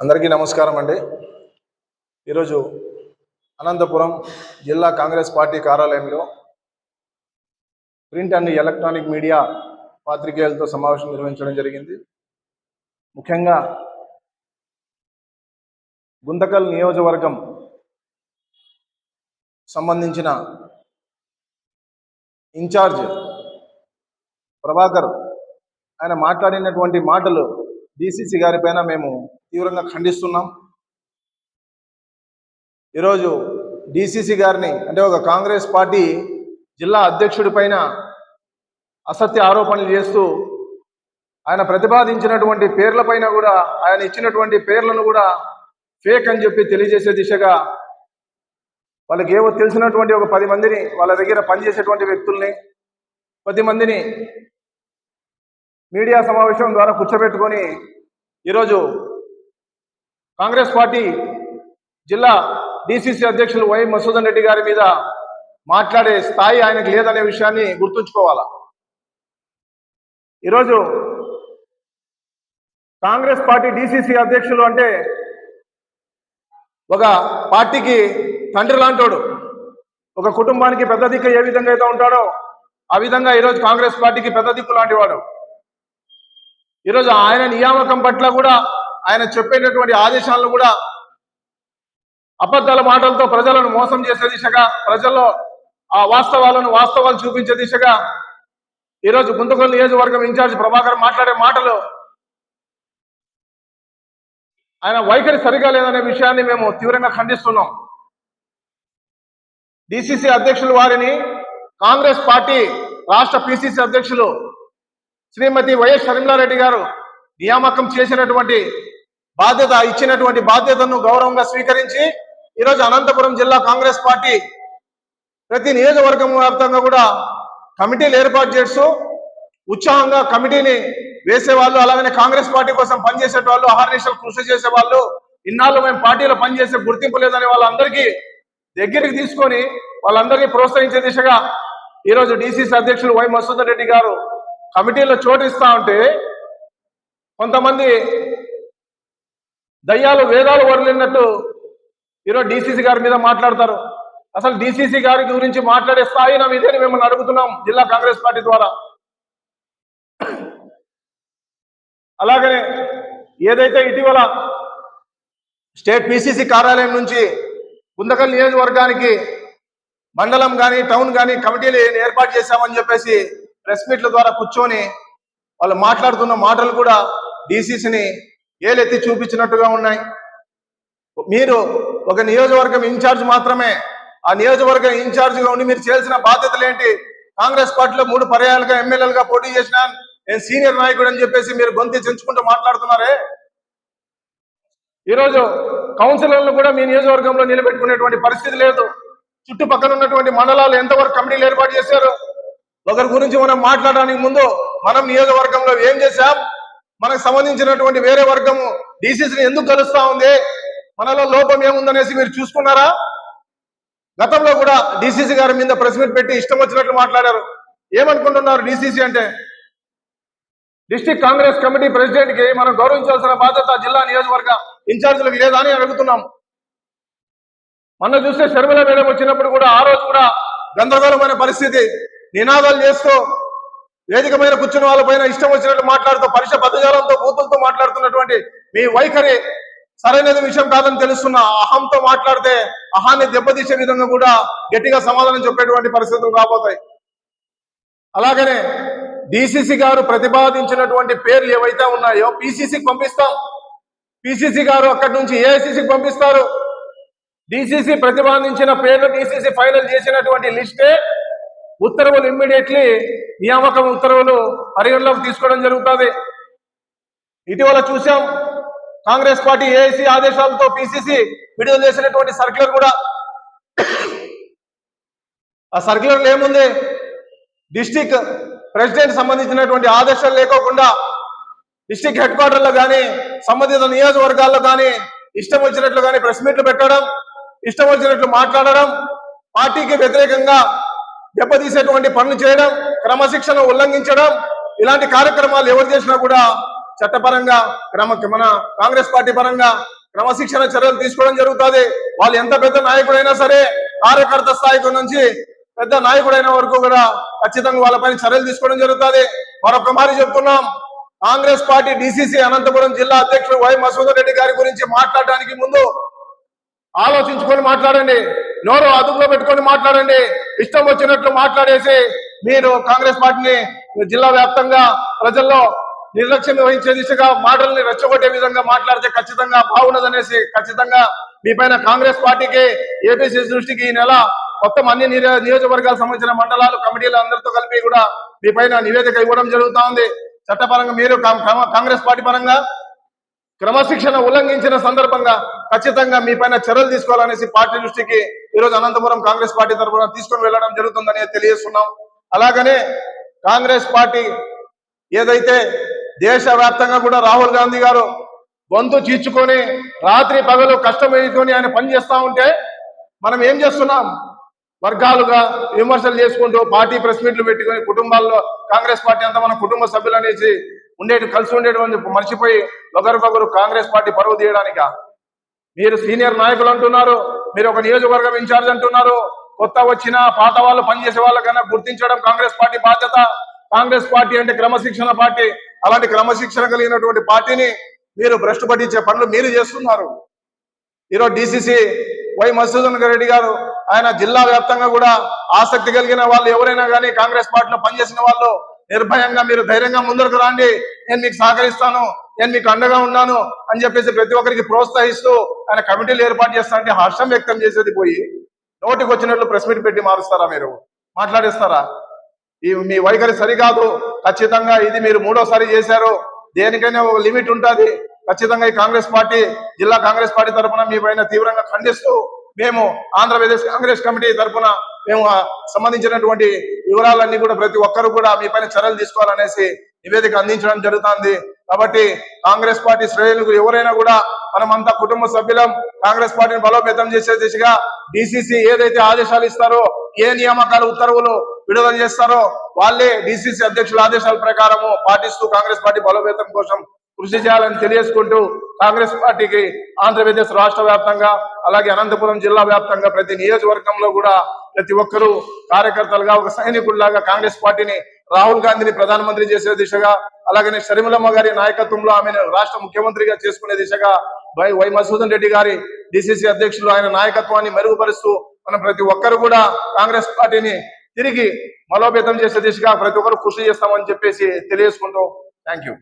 అందరికీ నమస్కారం అండి. ఈరోజు అనంతపురం జిల్లా కాంగ్రెస్ పార్టీ కార్యాలయంలో ప్రింట్ అండ్ ఎలక్ట్రానిక్ మీడియా పాత్రికేయులతో సమావేశం నిర్వహించడం జరిగింది. ముఖ్యంగా గుంతకల్ నియోజకవర్గం సంబంధించిన ఇన్ఛార్జ్ ప్రభాకర్ ఆయన మాట్లాడినటువంటి మాటలు డిసిసి గారి పైన మేము తీవ్రంగా ఖండిస్తున్నాం. ఈరోజు డిసిసి గారిని అంటే ఒక కాంగ్రెస్ పార్టీ జిల్లా అధ్యక్షుడి పైన అసత్య ఆరోపణలు చేస్తూ ఆయన ప్రతిపాదించినటువంటి పేర్లపైన కూడా ఆయన ఇచ్చినటువంటి పేర్లను కూడా ఫేక్ అని చెప్పి తెలియజేసే దిశగా వాళ్ళకి ఏవో తెలిసినటువంటి ఒక పది మందిని వాళ్ళ దగ్గర పనిచేసేటువంటి వ్యక్తుల్ని పది మందిని మీడియా సమావేశం ద్వారా కూర్చోబెట్టుకొని ఈరోజు కాంగ్రెస్ పార్టీ జిల్లా డిసిసి అధ్యక్షులు వై మసూదన్ రెడ్డి గారి మీద మాట్లాడే స్థాయి ఆయనకు లేదనే విషయాన్ని గుర్తుంచుకోవాలా? ఈరోజు కాంగ్రెస్ పార్టీ డిసిసి అధ్యక్షులు అంటే ఒక పార్టీకి తండ్రి లాంటోడు ఒక కుటుంబానికి పెద్ద దిక్కు ఏ విధంగా అయితే ఉంటాడో ఆ విధంగా ఈరోజు కాంగ్రెస్ పార్టీకి పెద్ద దిక్కు లాంటివాడు ఈరోజు ఆయన నియామకం పట్ల కూడా ఆయన చెప్పేటటువంటి ఆదేశాలను కూడా అబద్ధాల మాటలతో ప్రజలను మోసం చేసే దిశగా ప్రజల్లో ఆ వాస్తవాలను వాస్తవాలు చూపించే దిశగా ఈరోజు గుంతకొల్లు నియోజకవర్గం ఇన్ఛార్జ్ ప్రభాకర్ మాట్లాడే మాటలు ఆయన వైఖరి సరిగా లేదనే విషయాన్ని మేము తీవ్రంగా ఖండిస్తున్నాం. డిసిసి అధ్యక్షులు వారిని కాంగ్రెస్ పార్టీ రాష్ట్ర పిసిసి అధ్యక్షులు శ్రీమతి వైఎస్ షర్మిలారెడ్డి గారు నియామకం చేసినటువంటి బాధ్యత ఇచ్చినటువంటి బాధ్యతను గౌరవంగా స్వీకరించి ఈరోజు అనంతపురం జిల్లా కాంగ్రెస్ పార్టీ ప్రతి నియోజకవర్గం వ్యాప్తంగా కూడా కమిటీలు ఏర్పాటు చేస్తూ ఉత్సాహంగా కమిటీని వేసేవాళ్ళు అలాగనే కాంగ్రెస్ పార్టీ కోసం పనిచేసే వాళ్ళు అహర్నిశలు కృషి చేసే వాళ్ళు ఇన్నాళ్ళు మేము పార్టీలో పనిచేసే గుర్తింపు లేదని వాళ్ళందరికీ దగ్గరికి తీసుకొని వాళ్ళందరినీ ప్రోత్సహించే దిశగా ఈరోజు డిసిసి అధ్యక్షులు వై మసూదర్ రెడ్డి గారు కమిటీలో చోటు ఇస్తా ఉంటే కొంతమంది దయ్యాలు వేదాలు వరలినట్టు ఈరోజు డిసిసి గారి మీద మాట్లాడతారు. అసలు డిసిసి గారి గురించి మాట్లాడే స్థాయి నా ఇదేని మిమ్మల్ని అడుగుతున్నాం జిల్లా కాంగ్రెస్ పార్టీ ద్వారా. అలాగనే ఏదైతే ఇటీవల స్టేట్ పిసిసి కార్యాలయం నుంచి గుందకల్ నియోజకవర్గానికి మండలం కానీ టౌన్ కానీ కమిటీలు ఏర్పాటు చేశామని చెప్పేసి ప్రెస్ మీట్ల ద్వారా కూర్చొని వాళ్ళు మాట్లాడుతున్న మాటలు కూడా డీసీసీని ఏలెత్తి చూపించినట్టుగా ఉన్నాయి. మీరు ఒక నియోజకవర్గం ఇన్ఛార్జ్ మాత్రమే. ఆ నియోజకవర్గం ఇన్ఛార్జ్గా ఉండి మీరు చేయాల్సిన బాధ్యతలు ఏంటి? కాంగ్రెస్ పార్టీలో మూడు పర్యాలుగా ఎమ్మెల్యేలుగా పోటీ చేసిన నేను సీనియర్ నాయకుడు అని చెప్పేసి మీరు గొంతు చెంచుకుంటూ మాట్లాడుతున్నారే? ఈరోజు కౌన్సిలర్లు కూడా మీ నియోజకవర్గంలో నిలబెట్టుకునేటువంటి పరిస్థితి లేదు. చుట్టుపక్కల ఉన్నటువంటి మండలాలు ఎంతవరకు కమిటీలు ఏర్పాటు చేశారు? ఒకరి గురించి మనం మాట్లాడడానికి ముందు మనం నియోజకవర్గంలో ఏం చేశాం? మనకు సంబంధించినటువంటి వేరే వర్గము డీసీసీని ఎందుకు కలుస్తా ఉంది? మనలో లోపం ఏముందనేసి మీరు చూసుకున్నారా? గతంలో కూడా డీసీసీ గారి మీద ప్రెస్ మీట్ పెట్టి ఇష్టం వచ్చినట్లు మాట్లాడారు. ఏమనుకుంటున్నారు డీసీసీ అంటే? డిస్టిక్ కాంగ్రెస్ కమిటీ ప్రెసిడెంట్కి మనం గౌరవించాల్సిన బాధ్యత జిల్లా నియోజకవర్గ ఇన్ఛార్జీలకు లేదా అని అడుగుతున్నాం. మొన్న చూస్తే శర్మిల మేడం వచ్చినప్పుడు కూడా ఆ రోజు కూడా గందరగోళమైన పరిస్థితి. నినాదాలు చేస్తూ వేదిక మీద కూర్చున్న వాళ్ళపైన ఇష్టం వచ్చినట్టు మాట్లాడుతూ పరిష పదజాలంతో బూతులతో మాట్లాడుతున్నటువంటి మీ వైఖరి సరైనది విషయం కాదని తెలుస్తున్న అహంతో మాట్లాడితే అహాన్ని దెబ్బతీసే విధంగా కూడా గట్టిగా సమాధానం చెప్పేటువంటి పరిస్థితులు రాబోతాయి అలాగనే డిసిసి గారు ప్రతిపాదించినటువంటి పేర్లు ఏవైతే ఉన్నాయో పిసిసికి పంపిస్తాం. పిసిసి గారు అక్కడి నుంచి ఏఐసిసికి పంపిస్తారు. డిసిసి ప్రతిపాదించిన పేర్లు డిసిసి ఫైనల్ చేసినటువంటి లిస్టే ఉత్తర్వులు ఇమ్మీడియట్లీ నియామకం ఉత్తర్వులు పరిగణలోకి తీసుకోవడం జరుగుతుంది. ఇటీవల చూసాం కాంగ్రెస్ పార్టీ ఏఐసి ఆదేశాలతో పిసిసి విడుదల చేసినటువంటి సర్క్యులర్ కూడా. ఆ సర్క్యులర్ ఏముంది? డిస్టిక్ ప్రెసిడెంట్ సంబంధించినటువంటి ఆదేశాలు లేకోకుండా డిస్టిక్ హెడ్ క్వార్టర్లో కానీ సంబంధిత నియోజకవర్గాల్లో కానీ ఇష్టం వచ్చినట్లు కానీ ప్రెస్ మీట్లు పెట్టడం ఇష్టం వచ్చినట్లు మాట్లాడడం పార్టీకి వ్యతిరేకంగా దెబ్బతీసేటువంటి పనులు చేయడం క్రమశిక్షణ ఉల్లంఘించడం ఇలాంటి కార్యక్రమాలు ఎవరు చేసినా కూడా చట్టపరంగా క్రమ మన కాంగ్రెస్ పార్టీ పరంగా క్రమశిక్షణ చర్యలు తీసుకోవడం జరుగుతుంది. వాళ్ళు ఎంత పెద్ద నాయకుడైనా సరే కార్యకర్త స్థాయికి నుంచి పెద్ద నాయకుడైన వరకు కూడా ఖచ్చితంగా వాళ్ళపైన చర్యలు తీసుకోవడం జరుగుతుంది. మరొక మారి చెప్తున్నాం. కాంగ్రెస్ పార్టీ డిసిసి అనంతపురం జిల్లా అధ్యక్షుడు వై మసూదర్ రెడ్డి గారి గురించి మాట్లాడడానికి ముందు ఆలోచించుకొని మాట్లాడండి. నోరు అదుపులో పెట్టుకొని మాట్లాడండి. ఇష్టం వచ్చినట్లు మాట్లాడేసి మీరు కాంగ్రెస్ పార్టీని జిల్లా వ్యాప్తంగా ప్రజల్లో నిర్లక్ష్యం వహించే దిశగా మాటల్ని రెచ్చగొట్టే విధంగా మాట్లాడితే ఖచ్చితంగా బాగున్నదనేసి ఖచ్చితంగా మీ పైన కాంగ్రెస్ పార్టీకి ఏపీసీ దృష్టికి ఈ నెల మొత్తం అన్ని నియోజకవర్గాలకు సంబంధించిన మండలాలు కమిటీలు అందరితో కలిపి కూడా మీ పైన నివేదిక ఇవ్వడం జరుగుతా ఉంది. చట్టపరంగా మీరు కాంగ్రెస్ పార్టీ పరంగా క్రమశిక్షణ ఉల్లంఘించిన సందర్భంగా ఖచ్చితంగా మీ పైన చర్యలు తీసుకోవాలనేసి పార్టీ దృష్టికి ఈరోజు అనంతపురం కాంగ్రెస్ పార్టీ తరఫున తీసుకొని వెళ్ళడం జరుగుతుందని తెలియజేస్తున్నాం. అలాగనే కాంగ్రెస్ పార్టీ ఏదైతే దేశవ్యాప్తంగా కూడా రాహుల్ గాంధీ గారు గొంతు చీల్చుకొని రాత్రి పగలు కష్టం వేసుకొని ఆయన పని చేస్తా ఉంటే మనం ఏం చేస్తున్నాం? వర్గాలుగా విమర్శలు చేసుకుంటూ పార్టీ ప్రెస్ మీట్లు పెట్టుకొని కుటుంబాల్లో కాంగ్రెస్ పార్టీ అంతా మన కుటుంబ సభ్యులు అనేసి ఉండేటి కలిసి ఉండేటువంటి మర్చిపోయి ఒకరికొకరు కాంగ్రెస్ పార్టీ పరువు తీయడానిక. మీరు సీనియర్ నాయకులు అంటున్నారు. మీరు ఒక నియోజకవర్గం ఇన్ఛార్జ్ అంటున్నారు. కొత్త వచ్చిన పాత వాళ్ళు పనిచేసే వాళ్ళకన్నా గుర్తించడం కాంగ్రెస్ పార్టీ బాధ్యత. కాంగ్రెస్ పార్టీ అంటే క్రమశిక్షణ పార్టీ. అలాంటి క్రమశిక్షణ కలిగినటువంటి పార్టీని మీరు భ్రష్టు పట్టించే పనులు మీరు చేస్తున్నారు. ఈరోజు డిసిసి వై మసూదన్ రెడ్డి గారు ఆయన జిల్లా వ్యాప్తంగా కూడా ఆసక్తి కలిగిన వాళ్ళు ఎవరైనా కానీ కాంగ్రెస్ పార్టీలో పనిచేసిన వాళ్ళు నిర్భయంగా మీరు ధైర్యంగా ముందరకు రండి. నేను మీకు సహకరిస్తాను. నేను మీకు అండగా ఉన్నాను అని చెప్పేసి ప్రతి ఒక్కరికి ప్రోత్సహిస్తూ ఆయన కమిటీలు ఏర్పాటు చేస్తానంటే హర్షం వ్యక్తం చేసేది పోయి నోటికి వచ్చినట్లు ప్రెస్ మీట్ పెట్టి మారుస్తారా మీరు? మాట్లాడిస్తారా? ఈ మీ వైఖరి సరికాదు. ఖచ్చితంగా ఇది మీరు మూడోసారి చేశారు. దేనికైనా ఒక లిమిట్ ఉంటుంది. ఖచ్చితంగా ఈ కాంగ్రెస్ పార్టీ జిల్లా కాంగ్రెస్ పార్టీ తరఫున మీ పైన తీవ్రంగా ఖండిస్తూ మేము ఆంధ్రప్రదేశ్ కాంగ్రెస్ కమిటీ తరఫున మేము సంబంధించినటువంటి వివరాలన్నీ కూడా ప్రతి ఒక్కరు కూడా మీ పైన చర్యలు తీసుకోవాలనేసి నివేదిక అందించడం జరుగుతుంది. కాబట్టి కాంగ్రెస్ పార్టీ శ్రేణులకు ఎవరైనా కూడా మనమంతా కుటుంబ సభ్యులం కాంగ్రెస్ పార్టీని బలోపేతం చేసే దిశగా డిసిసి ఏదైతే ఆదేశాలు ఇస్తారో ఏ నియామకాలు ఉత్తర్వులు విడుదల చేస్తారో వాళ్ళే డిసిసి అధ్యక్షుల ఆదేశాల ప్రకారము పాటిస్తూ కాంగ్రెస్ పార్టీ బలోపేతం కోసం కృషి చేయాలని తెలియజేసుకుంటూ కాంగ్రెస్ పార్టీకి ఆంధ్రప్రదేశ్ రాష్ట్ర వ్యాప్తంగా అలాగే అనంతపురం జిల్లా వ్యాప్తంగా ప్రతి నియోజకవర్గంలో కూడా ప్రతి ఒక్కరూ కార్యకర్తలుగా ఒక సైనికుల్లాగా కాంగ్రెస్ పార్టీని రాహుల్ గాంధీని ప్రధానమంత్రి చేసే దిశగా అలాగనే షర్మిలమ్మ గారి నాయకత్వంలో ఆమెను రాష్ట్ర ముఖ్యమంత్రిగా చేసుకునే దిశగా వై వై మధుసూదన్ రెడ్డి గారి డిసిసి అధ్యక్షులు ఆయన నాయకత్వాన్ని మెరుగుపరుస్తూ మనం ప్రతి ఒక్కరు కూడా కాంగ్రెస్ పార్టీని తిరిగి బలోపేతం చేసే దిశగా ప్రతి ఒక్కరు కృషి చేస్తామని చెప్పేసి తెలియజేసుకుంటూ థ్యాంక్ యూ